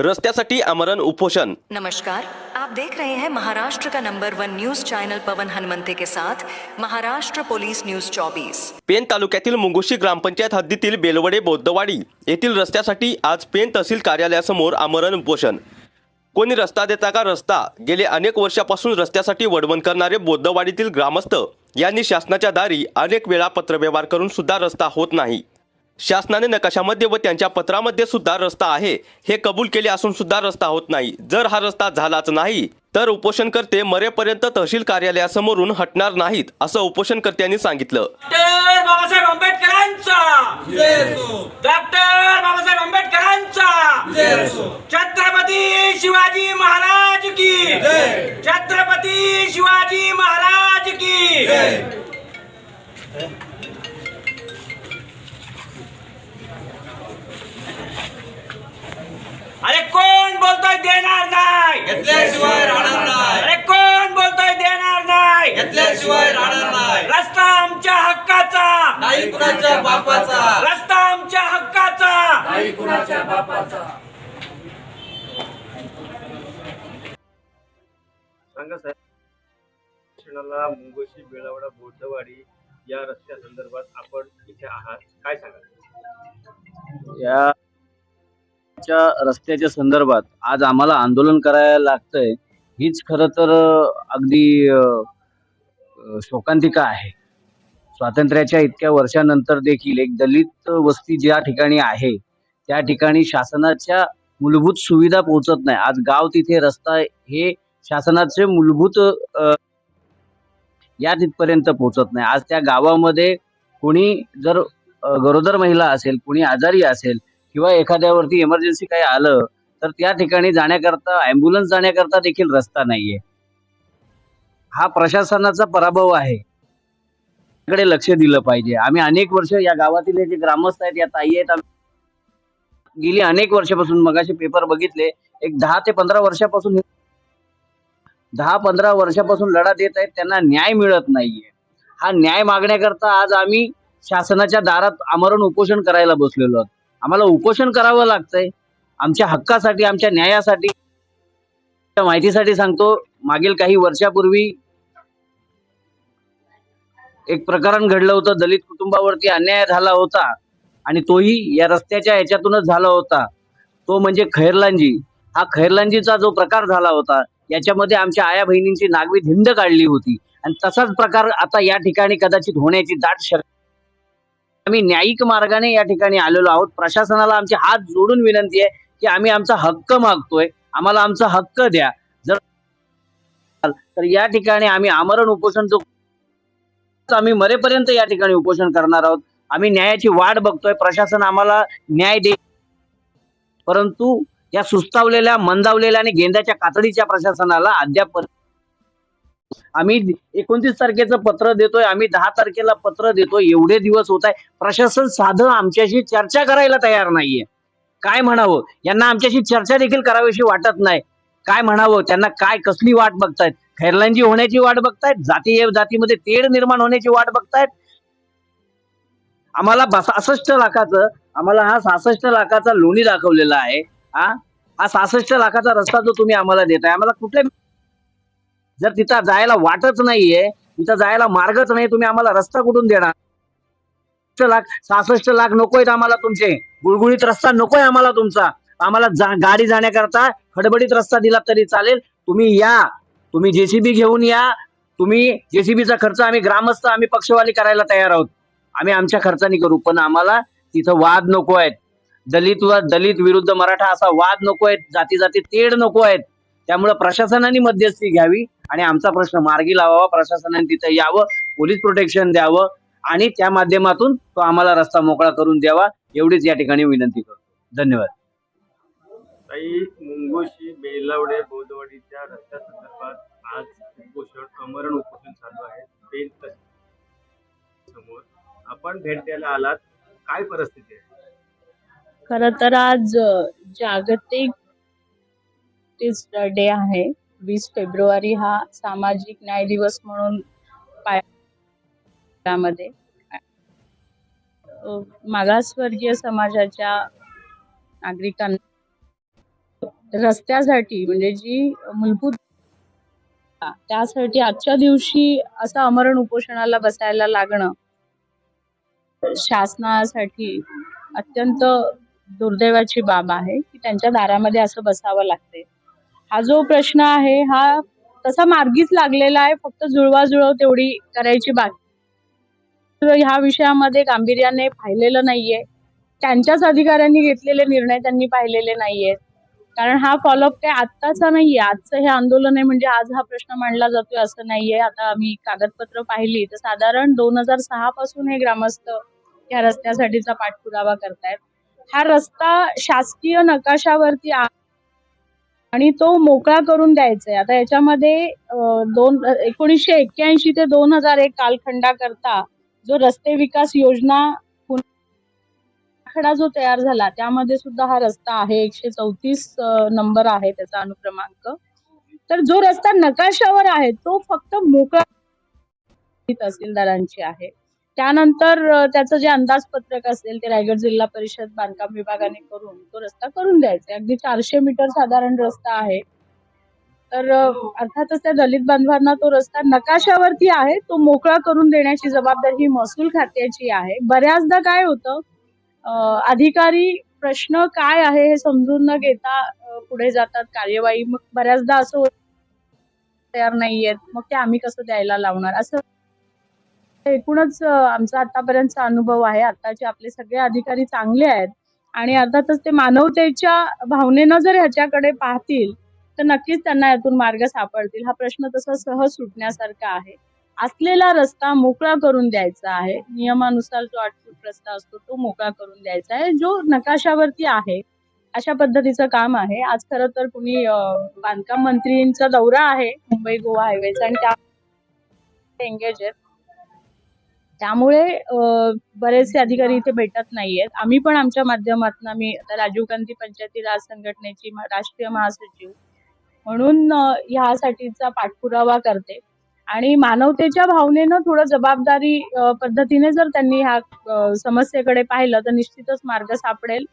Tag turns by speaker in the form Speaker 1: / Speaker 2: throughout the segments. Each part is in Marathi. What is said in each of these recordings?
Speaker 1: रस्त्यासाठी आमरण उपोषण.
Speaker 2: नमस्कार आप देख रहे हैं महाराष्ट्र का number one news channel Pavan Hanumante के साथ महाराष्ट्र पुलिस न्यूज 24
Speaker 1: पेन तालुक्यातील मुंगुशी ग्रामपंचायत हद्दीतील बेलवडे बौद्धवाडी येथील रस्त्यासाठी आज पेन तहसील कार्यालयासमोर आमरण उपोषण. कोणी रस्ता देता का रस्ता? गेले अनेक वर्षापासून रस्त्यासाठी वडवण करणारे बौद्धवाडीतील ग्रामस्थ यांनी शासनाच्या दारी अनेक वेळा पत्रव्यवहार करून सुद्धा रस्ता होत नाही. शासनाने नकाशामध्ये व त्यांच्या पत्रामध्ये सुद्धा रस्ता आहे. हे कबूल केले असून सुद्धा रस्ता होत नाही. जर हा रस्ता झालाच नाही तर उपोषणकर्ते मरेपर्यंत तहसील कार्यालयासमोरून हटणार नाहीत असं उपोषणकर्त्यांनी सांगितलं.
Speaker 3: डॉक्टर बाबासाहेब आंबेडकरांचा! डॉक्टर बाबासाहेब आंबेडकरांचा! छत्रपती शिवाजी महाराज की! छत्रपती शिवाजी महाराज की! देणार नाही.
Speaker 4: घेतल्याशिवाय राहणार नाही.
Speaker 3: अरे कोण बोलतोय देणार नाही?
Speaker 4: घेतल्याशिवाय राहणार नाही.
Speaker 3: रस्ता आमच्या हक्काचा.
Speaker 4: नाही कुणाच्या बापाचा.
Speaker 3: रस्ता आमच्या हक्काचा.
Speaker 4: नाही कुणाच्या बापाचा.
Speaker 5: सांगा साहेब शिक्षणाला मुंगोशी बेळावडा बौद्धवाडी या रस्त्या संदर्भात आपण इथे आहात. काय सांगाल?
Speaker 6: या च्या रस्त्याच्या संदर्भात आज आम्हाला आंदोलन करायला लागतंय हीच खरं तर अगदी शोकांतिका आहे. स्वातंत्र्याच्या इतक्या वर्षानंतर देखील एक दलित वस्ती ज्या ठिकाणी आहे त्या ठिकाणी शासनाच्या मूलभूत सुविधा पोहोचत नाही. आज गाव तिथे रस्ता हे शासनाचे मूलभूत या तिथपर्यंत पोहोचत नाही. आज त्या गावामध्ये कोणी जर गरोदर महिला असेल कुणी आजारी असेल किंवा एखाद्यावरती इमर्जन्सी काही आलं तर त्या ठिकाणी जाण्याकरता अँब्युलन्स जाण्याकरता देखील रस्ता नाहीये. हा प्रशासनाचा पराभव आहे. कडे लक्ष दिलं पाहिजे. आम्ही अनेक वर्ष या गावातील जे ग्रामस्थ आहेत या ताई आहेत. गेली अनेक वर्षापासून मगाशी पेपर बघितले. एक दहा ते पंधरा वर्षापासून दहा पंधरा वर्षापासून लढा देत आहेत. त्यांना न्याय मिळत नाहीये. हा न्याय मागण्याकरता आज आम्ही शासनाच्या दारात आमरण उपोषण करायला बसलेलो आहोत. आम्हाला उपोषण करावं लागतंय. आमच्या हक्कासाठी आमच्या न्यायासाठी माहितीसाठी सांगतो मागील काही वर्षापूर्वी एक प्रकरण घडलं होतं दलित कुटुंबावरती अन्याय झाला होता आणि तोही या रस्त्याच्या याच्यातूनच झाला होता. तो म्हणजे खैरलांजी. हा खैरलांजीचा जो प्रकार झाला होता याच्यामध्ये आमच्या आया बहिणींची नागवी धिंड काढली होती. आणि तसाच प्रकार आता या ठिकाणी कदाचित होण्याची दाट शक्य आम्ही न्यायिक मार्गाने या ठिकाणी आलेलो आहोत. प्रशासनाला आमचे हात जोडून विनंती आहे की आम्ही आमचा हक्क मागतोय. आम्हाला आमचा हक्क द्या. जर तर या ठिकाणी आम्ही आमरण उपोषण जो आम्ही मरेपर्यंत या ठिकाणी उपोषण करणार आहोत. आम्ही न्यायाची वाट बघतोय. प्रशासन आम्हाला न्याय दे परंतु या सुस्तावलेल्या मंदावलेल्या आणि गेंद्याच्या कातडीच्या प्रशासनाला अद्याप आम्ही एकोणतीस तारखेचं पत्र देतोय आम्ही दहा तारखेला पत्र देतोय एवढे दिवस होत आहे. प्रशासन साधं आमच्याशी चर्चा करायला तयार नाहीये. काय म्हणावं? यांना आमच्याशी चर्चा देखील करावीशी वाटत नाही. काय म्हणावं? त्यांना काय कसली वाट बघतायत? खैरलांजी होण्याची वाट बघतायत? जाती जातीमध्ये तेढ निर्माण होण्याची वाट बघतायत? आम्हाला सहासष्ट लाखाचं आम्हाला हा सहासष्ट लाखाचा लोणी दाखवलेला आहे. हा? हा सहासष्ट लाखाचा रस्ता जो तुम्ही आम्हाला देताय आम्हाला कुठल्या जर तिथं जायला वाटच नाहीये तिथं जायला मार्गच नाही तुम्ही आम्हाला रस्ता कुठून देणार? लाख सहासष्ट लाख नकोय आम्हाला तुमचे. गुळगुळीत रस्ता नकोय आम्हाला तुमचा. आम्हाला जा, गाडी जाण्याकरता खडबडीत रस्ता दिला तरी चालेल. तुम्ही या. तुम्ही जेसीबी घेऊन या. तुम्ही जेसीबीचा खर्च आम्ही ग्रामस्थ आम्ही पक्षवाली करायला तयार आहोत. आम्ही आमच्या खर्चाने करू पण आम्हाला तिथं वाद नको आहेत दलित व दलित विरुद्ध मराठा असा वाद नको आहेत जाती जाती तेढ नको आहेत त्यामुळे प्रशासनाने मध्यस्थी घ्यावी आणि आमचा प्रश्न मार्गी लावावा प्रशासनाने तिथं यावं पोलीस प्रोटेक्शन द्यावं आणि त्या माध्यमातून तो आम्हाला रस्ता मोकळा करून द्यावा एवढीच या ठिकाणी विनंती करतो. धन्यवाद.
Speaker 5: ताई मुंगोशी बेलावडे बौद्धवाडीच्या रस्त्या संदर्भात आज उपोषण आमरण उपोषण चालू आहे. पेन तहसील समोर आपण भेट द्यायला आलात. काय परिस्थिती आहे?
Speaker 7: खर तर आज अ, जस्टिस डे आहे. वीस फेब्रुवारी हा सामाजिक न्याय दिवस म्हणून त्यामध्ये मागासवर्गीय समाजाच्या नागरिकांना रस्त्यासाठी म्हणजे जी मूलभूत त्यासाठी आजच्या दिवशी असं अमरण उपोषणाला बसायला लागणं शासनासाठी अत्यंत दुर्दैवाची बाब आहे की त्यांच्या दारामध्ये असं बसावं लागते हा जो प्रश्न आहे हा तसा मार्गीच लागलेला आहे फक्त जुळवाजुळव तेवढी करायची बाकी. तर ह्या विषयामध्ये गांभीर्याने पाहिलेलं नाहीये. त्यांच्याच अधिकाऱ्यांनी घेतलेले निर्णय त्यांनी पाहिलेले नाहीयेत. कारण हा फॉलोअप काही आत्ताचा नाहीये. आजचं हे आंदोलन आहे म्हणजे आज हा प्रश्न मांडला जातोय असं नाहीये. आता आम्ही कागदपत्र पाहिली तर साधारण दोन हजार सहा पासून हे ग्रामस्थ या रस्त्यासाठीचा पाठपुरावा करतायत. हा रस्ता शासकीय नकाशावरती आणि तो मोकळा करून द्यायचा आहे आता याच्यामध्ये दोन एकोणीसशे एक्क्याऐंशी ते दोन हजार एक कालखंडाकरता जो रस्ते विकास योजना आराखडा जो तयार झाला त्यामध्ये सुद्धा हा रस्ता आहे. एकशे चौतीस नंबर आहे त्याचा अनुक्रमांक. तर जो रस्ता नकाशावर आहे तो फक्त मोकळा तहसीलदारांची आहे. त्यानंतर त्याचं जे अंदाजपत्रक असेल ते रायगड जिल्हा परिषद बांधकाम विभागाने करून तो रस्ता करून द्यायचा. अगदी चारशे मीटर साधारण रस्ता आहे. तर अ, अर्थातच त्या दलित बांधवांना तो रस्ता नकाशावरती आहे तो मोकळा करून देण्याची जबाबदारी ही महसूल खात्याची आहे. बऱ्याचदा काय होतं अधिकारी प्रश्न काय आहे हे समजून न घेता पुढे जातात कार्यवाही. मग बऱ्याचदा असं होतं, तयार नाहीयेत. मग ते आम्ही कसं द्यायला लावणार? असं एकूणच आमचा आतापर्यंतचा अनुभव आहे. आताचे आपले सगळे अधिकारी चांगले आहेत. आणि अर्थातच ते मानवतेच्या भावनेनं जर ह्याच्याकडे पाहतील तर नक्कीच त्यांना यातून मार्ग सापडतील. हा प्रश्न तसा सहज सुटण्यासारखा आहे. असलेला रस्ता मोकळा करून द्यायचा आहे. नियमानुसार जो आठ फूट रस्ता असतो तो मोकळा करून द्यायचा आहे. जो नकाशावरती आहे अशा पद्धतीचं काम आहे. आज खरं तर कुणी बांधकाम मंत्रींचा दौरा आहे मुंबई गोवा हायवेचा आणि त्या एंगेज आहेत त्यामुळे बरेचसे अधिकारी इथे भेटत नाहीयेत. आम्ही पण आमच्या माध्यमातून आम्ही आता राजीव गांधी पंचायती राज संघटनेची राष्ट्रीय महासचिव म्हणून ह्यासाठीचा पाठपुरावा करते. आणि मानवतेच्या भावनेनं थोडं जबाबदारी पद्धतीने जर त्यांनी ह्या समस्येकडे पाहिलं तर निश्चितच मार्ग सापडेल.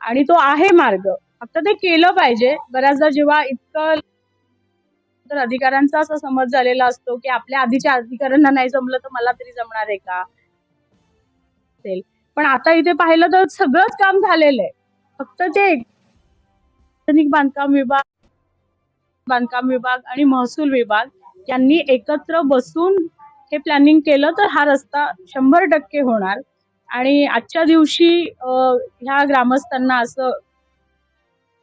Speaker 7: आणि तो आहे मार्ग. फक्त ते केलं पाहिजे. बऱ्याचदा जेव्हा इतकं तर अधिकाऱ्यांचा असा समज झालेला असतो की आपल्या आधीच्या अधिकाऱ्यांना नाही जमलं तर मला तरी जमणार आहे का? पण आता इथे पाहिलं तर सगळंच काम झालेलं आहे. फक्त ते बांधकाम विभाग बांधकाम विभाग आणि महसूल विभाग यांनी एकत्र बसून हे प्लॅनिंग केलं तर हा रस्ता शंभर टक्के होणार. आणि आजच्या दिवशी ह्या ग्रामस्थांना असं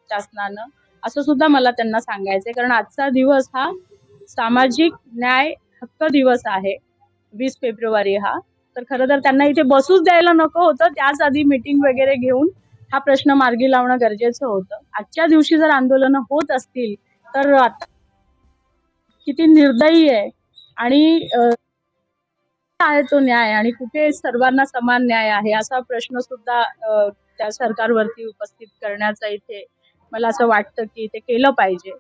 Speaker 7: शासनानं असं सुद्धा मला त्यांना सांगायचंय. कारण आजचा दिवस हा सामाजिक न्याय हक्क दिवस आहे वीस फेब्रुवारी हा. तर खरं तर त्यांना इथे बसूच द्यायला नको होतं. त्याच आधी मीटिंग वगैरे घेऊन हा प्रश्न मार्गी लावणं गरजेचं होतं. आजच्या दिवशी जर आंदोलनं होत असतील तर किती निर्दयी आहे. आणि आहे तो न्याय आणि कुठे सर्वांना समान न्याय आहे असा प्रश्न सुद्धा त्या सरकारवरती उपस्थित करण्याचा इथे मला असं वाटतं की ते केलं पाहिजे.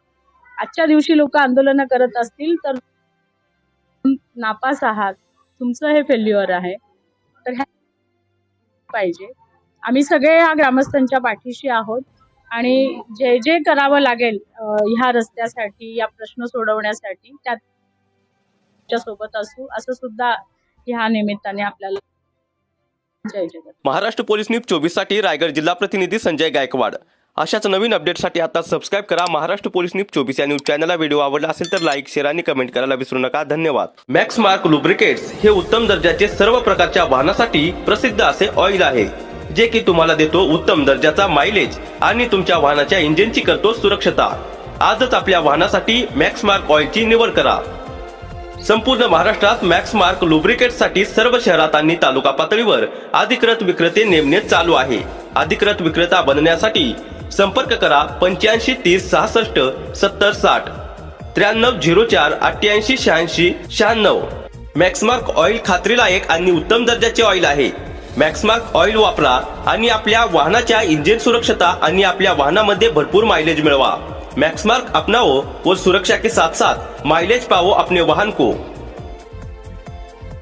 Speaker 7: आजच्या दिवशी लोक आंदोलनं करत असतील तर नापास आहात. तुमचं हे फेल्युअर आहे. तर ह्या पाहिजे. आम्ही सगळे या ग्रामस्थांच्या पाठीशी आहोत. आणि जे जे करावं लागेल ह्या रस्त्यासाठी या प्रश्न सोडवण्यासाठी त्यात सोबत असू असं सुद्धा ह्या निमित्ताने आपल्याला
Speaker 1: महाराष्ट्र पोलीस न्यूज चोवीससाठी रायगड जिल्हा प्रतिनिधी संजय गायकवाड. अशाच नवीन अपडेटसाठी आता सबस्क्राईब करा महाराष्ट्र पोलीस न्यूज चोवीस या न्यूज चॅनलला व्हिडिओ आवडला असेल तर लाईक शेअर आणि कमेंट करायला विसरू नका. धन्यवाद. मॅक्स मार्क लुब्रिकेट्स हे उत्तम दर्जाचे सर्व प्रकारच्या वाहनासाठी प्रसिद्ध असे ऑइल आहे जे की तुम्हाला देतो उत्तम दर्जाचा मायलेज आणि तुमच्या वाहनाच्या इंजिनची करतो सुरक्षता. आजच आपल्या वाहनासाठी मॅक्स मार्क ऑइलची निवड करा. संपूर्ण महाराष्ट्रात मॅक्स मार्क लुब्रिकेटसाठी सर्व शहरात आणि तालुका पातळीवर अधिकृत विक्रेते नेमणे चालू आहे. अधिकृत विक्रेता बनण्यासाठी संपर्क करा पंच्याऐंशी तीस सहासष्ट सत्तर साठ. त्र्याण्णव झिरो चार अठ्ठ्याऐंशी शहाऐंशी शहाण्णव. मॅक्समार्क ऑइल खात्रीलायक आणि उत्तम दर्जाचे ऑइल आहे. मॅक्समार्क ऑइल वापरा आणि आपल्या वाहनाच्या इंजिन सुरक्षता आणि आपल्या वाहनामध्ये भरपूर मायलेज मिळवा. मैक्समार्क अपनाओ और सुरक्षा के साथ साथ माइलेज पाओ अपने वाहन को.